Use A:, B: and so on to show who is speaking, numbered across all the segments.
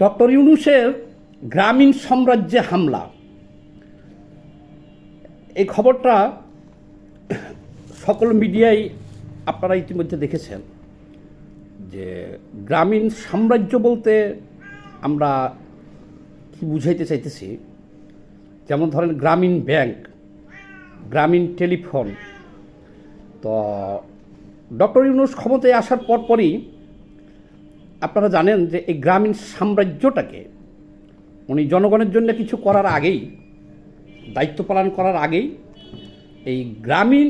A: Doctor ইউনুসের গ্রামীণ সাম্রাজ্যে হামলা। এই খবরটা সকল মিডিয়ায় আপনারা ইতিমধ্যে দেখেছেন যে গ্রামীণ সাম্রাজ্য বলতে আমরা কি বুঝাইতে চাইতেছি? যেমন ধরেন গ্রামীণ ব্যাংক, গ্রামীণ টেলিফোন। তো ডক্টর ইউনুস ক্ষমতায় আসার পরপরই আপনারা জানেন যে এই গ্রামীণ সাম্রাজ্যটাকে উনি জনগণের জন্য কিছু করার আগেই, দায়িত্ব পালন করার আগেই এই গ্রামীণ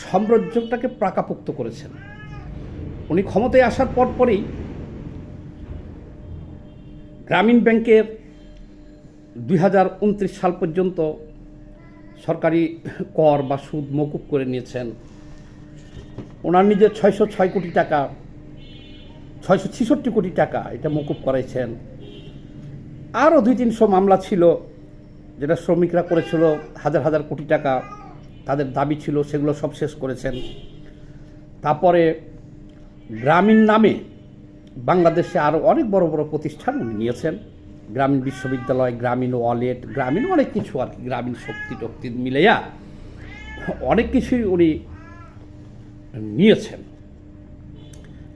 A: সাম্রাজ্যটাকে প্রাকাপুক্ত করেছেন। উনি ক্ষমতায় আসার পর পরপরই গ্রামীণ ব্যাংকের দুই হাজার উনত্রিশ সাল পর্যন্ত সরকারি কর বা সুদ মকুব করে নিয়েছেন। ওনার নিজের ছয়শো ছয় কোটি টাকা ছয়শো ছেষট্টি কোটি টাকা এটা মকুব করাইছেন। আরও দুই তিনশো মামলা ছিল, যেটা শ্রমিকরা করেছিল, হাজার হাজার কোটি টাকা তাদের দাবি ছিল, সেগুলো সব শেষ করেছেন। তারপরে গ্রামীণ নামে বাংলাদেশে আরও অনেক বড় বড় প্রতিষ্ঠান উনি নিয়েছেন। গ্রামীণ বিশ্ববিদ্যালয়, গ্রামীণ ওয়ালেট, গ্রামীণ অনেক কিছু আর কি, গ্রামীণ শক্তি টক্তি মিলেয়া অনেক কিছুই উনি নিয়েছেন।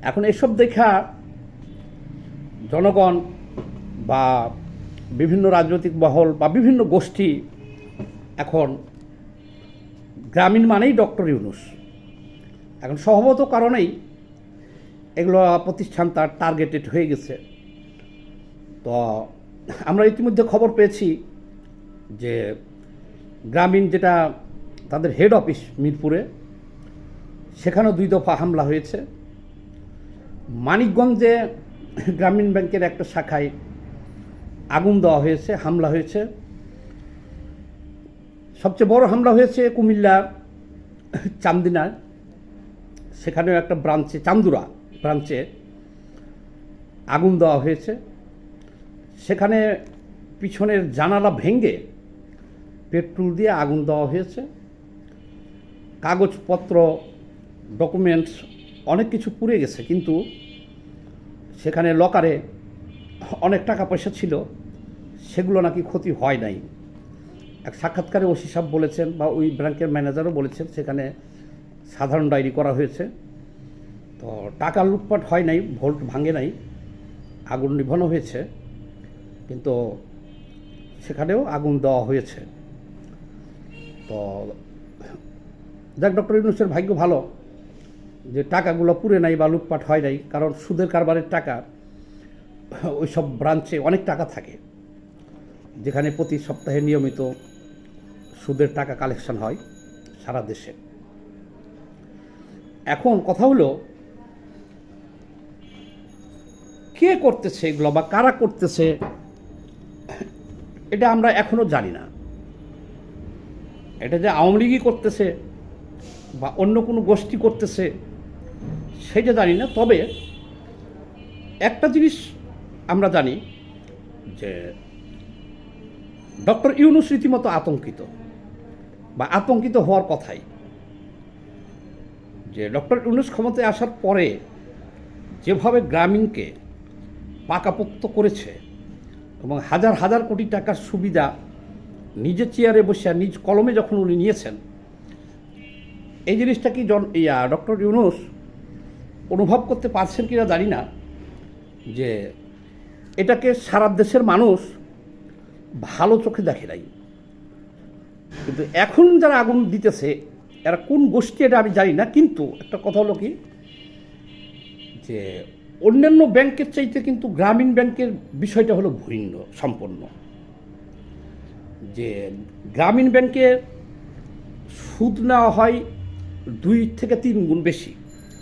A: এখন এসব দেখা জনগণ বা বিভিন্ন রাজনৈতিক মহল বা বিভিন্ন গোষ্ঠী এখন গ্রামীণ মানেই ডক্টর ইউনুস। এখন স্বভাবত কারণেই এগুলো প্রতিষ্ঠান তার টার্গেটেড হয়ে গেছে। তো আমরা ইতিমধ্যে খবর পেয়েছি যে গ্রামীণ যেটা তাদের হেড অফিস মিরপুরে, সেখানেও দুই দফা হামলা হয়েছে। মানিকগঞ্জে গ্রামীণ ব্যাংকের একটা শাখায় আগুন দেওয়া হয়েছে, হামলা হয়েছে। সবচেয়ে বড় হামলা হয়েছে কুমিল্লার চান্দিনায় সেখানেও একটা ব্রাঞ্চে, চান্দুরা ব্রাঞ্চে আগুন দেওয়া হয়েছে। সেখানে পিছনের জানালা ভেঙে পেট্রোল দিয়ে আগুন দেওয়া হয়েছে। কাগজপত্র, ডকুমেন্টস অনেক কিছু পুড়ে গেছে, কিন্তু সেখানে লকারে অনেক টাকা পয়সা ছিল, সেগুলো নাকি ক্ষতি হয় নাই। এক সাক্ষাৎকারে ওসি সাহেব বলেছেন বা ওই ব্যাংকের ম্যানেজারও বলেছেন, সেখানে সাধারণ ডায়েরি করা হয়েছে। তো টাকা লুটপাট হয় নাই ভোল্ট ভাঙে নাই, আগুন নিভানো হয়েছে, কিন্তু সেখানেও আগুন দেওয়া হয়েছে। তো যাক, ডক্টর ইউনুসের ভাগ্য ভালো। যে টাকাগুলো পুড়ে নাই বা লুটপাট হয় নাই, কারণ সুদের কারবারের টাকা, ওই সব ব্রাঞ্চে অনেক টাকা থাকে, যেখানে প্রতি সপ্তাহে নিয়মিত সুদের টাকা কালেকশন হয় সারা দেশে। এখন কথা হলো, কে করতেছে এগুলো বা কারা করতেছে, এটা আমরা এখনও জানি না। এটা যে আওয়ামী লীগই করতেছে বা অন্য কোনো গোষ্ঠী করতেছে সেটা জানি না, তবে একটা জিনিস আমরা জানি যে ডক্টর ইউনুস রীতিমতো আতঙ্কিত বা আতঙ্কিত হওয়ার কথাই যে ডক্টর ইউনুস ক্ষমতায় আসার পরে যেভাবে গ্রামীণকে পাকাপোক্ত করেছে এবং হাজার হাজার কোটি টাকার সুবিধা নিজের চেয়ারে বসে নিজ কলমে যখন উনি নিয়েছেন, এই জিনিসটা কি জন ইয়া, ডক্টর ইউনুস অনুভব করতে পারছেন কিনা জানি না, যে এটাকে সারা দেশের মানুষ ভালো চোখে দেখে নাই। কিন্তু এখন যারা আগুন দিতেছে, এরা কোন গোষ্ঠী এটা আমি জানি না, কিন্তু একটা কথা হলো কি, যে অন্যান্য ব্যাংকের চাইতে কিন্তু গ্রামীণ ব্যাংকের বিষয়টা হলো ভিন্ন, সম্পন্ন। যে গ্রামীণ ব্যাংকে সুদ নেওয়া হয় দুই থেকে তিন গুণ বেশি।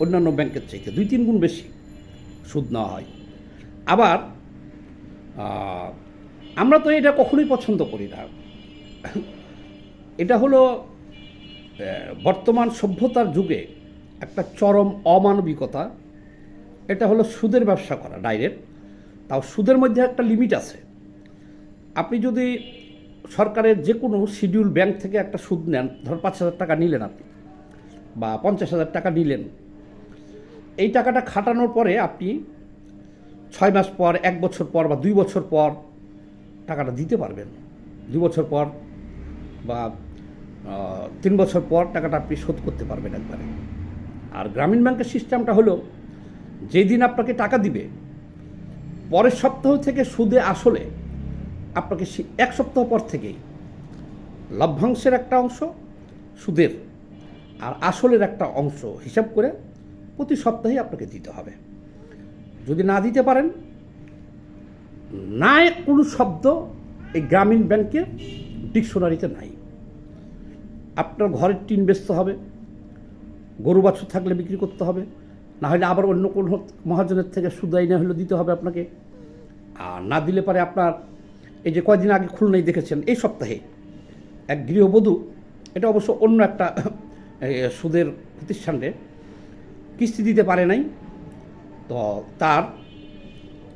A: অন্যান্য ব্যাংকের চাইতে দুই, তিন গুণ বেশি সুদ নেওয়া হয়। আবার আমরা তো এটা কখনোই পছন্দ করি না। এটা হলো বর্তমান সভ্যতার যুগে একটা চরম অমানবিকতা। এটা হলো সুদের ব্যবসা করা, ডাইরেক্ট। তাও সুদের মধ্যে একটা লিমিট আছে। আপনি যদি সরকারের যে কোনো শিডিউল ব্যাংক থেকে একটা সুদ নেন, ধর পাঁচ হাজার টাকা নিলেন আপনি বা পঞ্চাশ হাজার টাকা নিলেন এই টাকাটা খাটানোর পরে আপনি ছয় মাস পর, এক বছর পর বা দুই বছর পর টাকাটা দিতে পারবেন। দুই বছর পর বা তিন বছর পর টাকাটা আপনি শোধ করতে পারবেন একবারে। আর গ্রামীণ ব্যাংকের সিস্টেমটা হলো, যেদিন আপনাকে টাকা দিবে, পরের সপ্তাহ থেকে সুদে আসলে আপনাকে এক সপ্তাহ পর থেকেই লভ্যাংশের একটা অংশ, সুদের আর আসলের একটা অংশ হিসাব করে প্রতি সপ্তাহে আপনাকে দিতে হবে। যদি না দিতে পারেন না কোনো শব্দ এই গ্রামীণ ব্যাংকের ডিকশনারিতে নাই। আপনার ঘরের টিন বেচতে হবে, গরু বাছুর থাকলে বিক্রি করতে হবে না হলে আবার অন্য কোনো মহাজনের থেকে সুদাই না হলে দিতে হবে আপনাকে। আর না দিলে পারে আপনার এই যে কয়দিন আগে খুলনায় দেখেছেন, এই সপ্তাহে এক গৃহবধূ, এটা অবশ্য অন্য একটা সুদের প্রতিষ্ঠানে কিস্তি দিতে পারে নাই, তো তার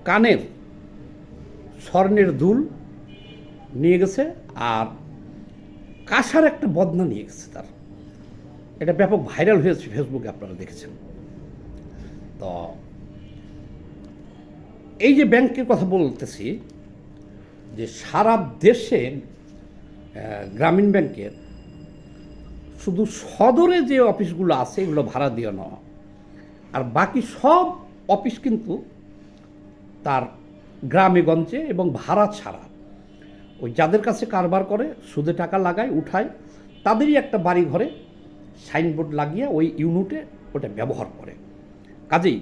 A: কানের স্বর্ণের দুল নিয়ে গেছে আর কাঁসার একটা বদনা নিয়ে গেছে তার। এটা ব্যাপক ভাইরাল হয়েছে ফেসবুকে, আপনারা দেখেছেন। তো এই যে ব্যাংকের কথা বলতেছি, যে সারা দেশে গ্রামীণ ব্যাংকের শুধু সদরে যে অফিসগুলো আছে, এগুলো ভাড়া দিয়ে নেওয়া আর বাকি সব অফিস কিন্তু তার গ্রামে গঞ্জে এবং ভাড়া ছাড়া। ওই যাদের কাছে কারবার করে, সুদে টাকা লাগায়, উঠায়, তাদেরই একটা বাড়ি ঘরে সাইনবোর্ড লাগিয়ে ওই ইউনিটে ওটা ব্যবহার করে। কাজেই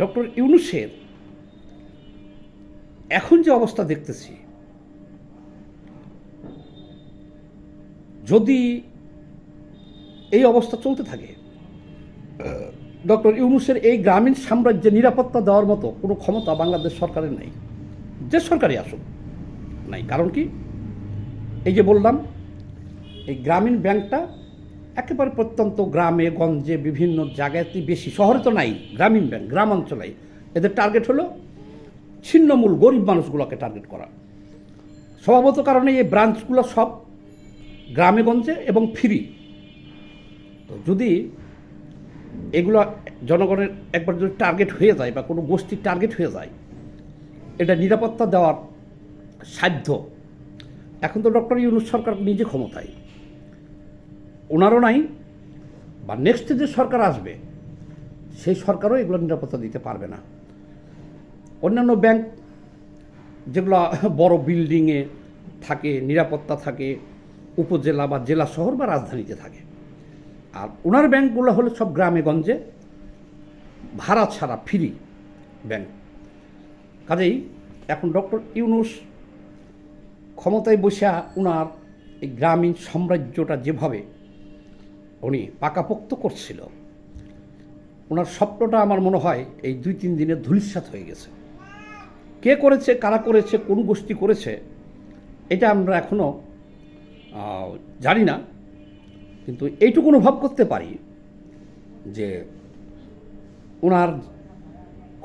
A: ডক্টর ইউনুসের এখন যে অবস্থা দেখতেছি, যদি এই অবস্থা চলতে থাকে ডক্টর ইউনুসের এই গ্রামীণ সাম্রাজ্যে নিরাপত্তা দেওয়ার মতো কোনো ক্ষমতা বাংলাদেশ সরকারের নেই। যে সরকারই আসুক, নাই। কারণ কি? এই যে বললাম, এই গ্রামীণ ব্যাংকটা একেবারে প্রত্যন্ত গ্রামে, গঞ্জে, বিভিন্ন জায়গাতে বেশি। শহরে তো নাই, গ্রামীণ ব্যাংক গ্রামাঞ্চলে এদের টার্গেট হলো ছিন্নমূল গরিব মানুষগুলোকে টার্গেট করা। স্বভাবত কারণে এই ব্রাঞ্চগুলো সব গ্রামে, গঞ্জে এবং ফ্রি তো যদি এগুলো জনগণের একবার যদি টার্গেট হয়ে যায় বা কোনো গোষ্ঠীর টার্গেট হয়ে যায়, এটা নিরাপত্তা দেওয়ার সাধ্য। এখন তো ডক্টর ইউনুস সরকার নিজে ক্ষমতায়। ওনারও নাই, বা নেক্সট যে সরকার আসবে, সেই সরকারও এগুলো নিরাপত্তা দিতে পারবে না। অন্যান্য ব্যাংক যেগুলো বড় বিল্ডিংয়ে থাকে, নিরাপত্তা থাকে, উপজেলা বা জেলা শহর বা রাজধানীতে থাকে। আর ওনার ব্যাংকগুলো হলো সব গ্রামে গঞ্জে। ভাড়া ছাড়া ফ্রি ব্যাংক। কাজেই এখন ডক্টর ইউনুস ক্ষমতায় বসে ওনার এই গ্রামীণ সাম্রাজ্যটা যেভাবে উনি পাকাপোক্ত করছিল ওনার স্বপ্নটা আমার মনে হয় এই দুই তিন দিনে ধূলিসাৎ হয়ে গেছে। কে করেছে, কারা করেছে, কোন গোষ্ঠী করেছে, এটা আমরা এখনও জানি না। কিন্তু এইটুকু অনুভব করতে পারি যে ওনার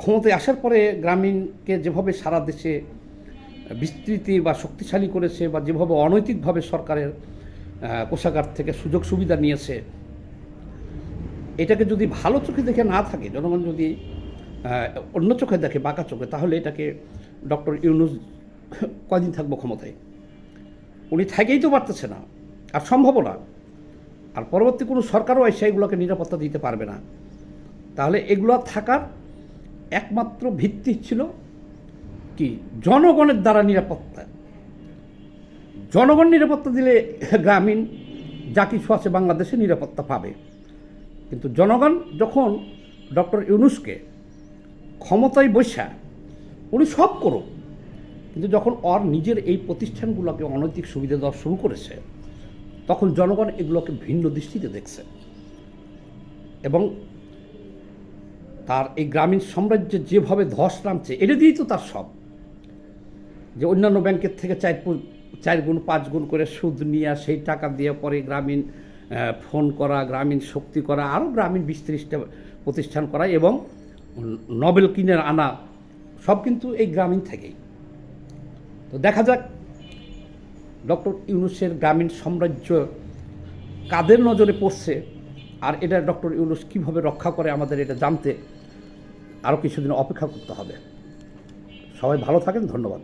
A: ক্ষমতায় আসার পরে গ্রামীণকে যেভাবে সারা দেশে বিস্তৃতি বা শক্তিশালী করেছে বা যেভাবে অনৈতিকভাবে সরকারের কোষাগার থেকে সুযোগ সুবিধা নিয়েছে, এটাকে যদি ভালো চোখে দেখে না থাকে, জনগণ যদি অন্য চোখে দেখে, বাঁকা চোখে, তাহলে এটাকে ডক্টর ইউনুস কদিন থাকব ক্ষমতায়? উনি থাকেই তো পারতেছে না, আর সম্ভবও না। আর পরবর্তী কোনো সরকারও এসে এগুলোকে নিরাপত্তা দিতে পারবে না। তাহলে এগুলো থাকার একমাত্র ভিত্তি ছিল কি? জনগণের দ্বারা নিরাপত্তা। জনগণ নিরাপত্তা দিলে গ্রামীণ যা কিছু আছে বাংলাদেশে নিরাপত্তা পাবে। কিন্তু জনগণ যখন ডক্টর ইউনুসকে ক্ষমতায় বসা, উনি সব করুক। কিন্তু যখন ওর নিজের এই প্রতিষ্ঠানগুলোকে অনৈতিক সুবিধা দেওয়া শুরু করেছে তখন জনগণ এগুলোকে ভিন্ন দৃষ্টিতে দেখছে। এবং তার এই গ্রামীণ সাম্রাজ্যে যেভাবে ধস নামছে, এটা দিয়েই তো তার সব। যে অন্যান্য ব্যাংকের থেকে চার চার গুণ, পাঁচ গুণ করে সুদ নিয়ে সেই টাকা দিয়ে পরে গ্রামীণ ফোন করা, গ্রামীণ শক্তি করা, আরও গ্রামীণ বিশ ত্রিশটা প্রতিষ্ঠান করা এবং নবেল কিনে আনা, সব কিন্তু এই গ্রামীণ থেকেই। তো দেখা যাক ডক্টর ইউনুসের গ্রামীণ সাম্রাজ্য কাদের নজরে পড়ছে? আর এটা ডক্টর ইউনুস কীভাবে রক্ষা করে আমাদের এটা জানতে আরও কিছুদিন অপেক্ষা করতে হবে। সবাই ভালো থাকেন, ধন্যবাদ।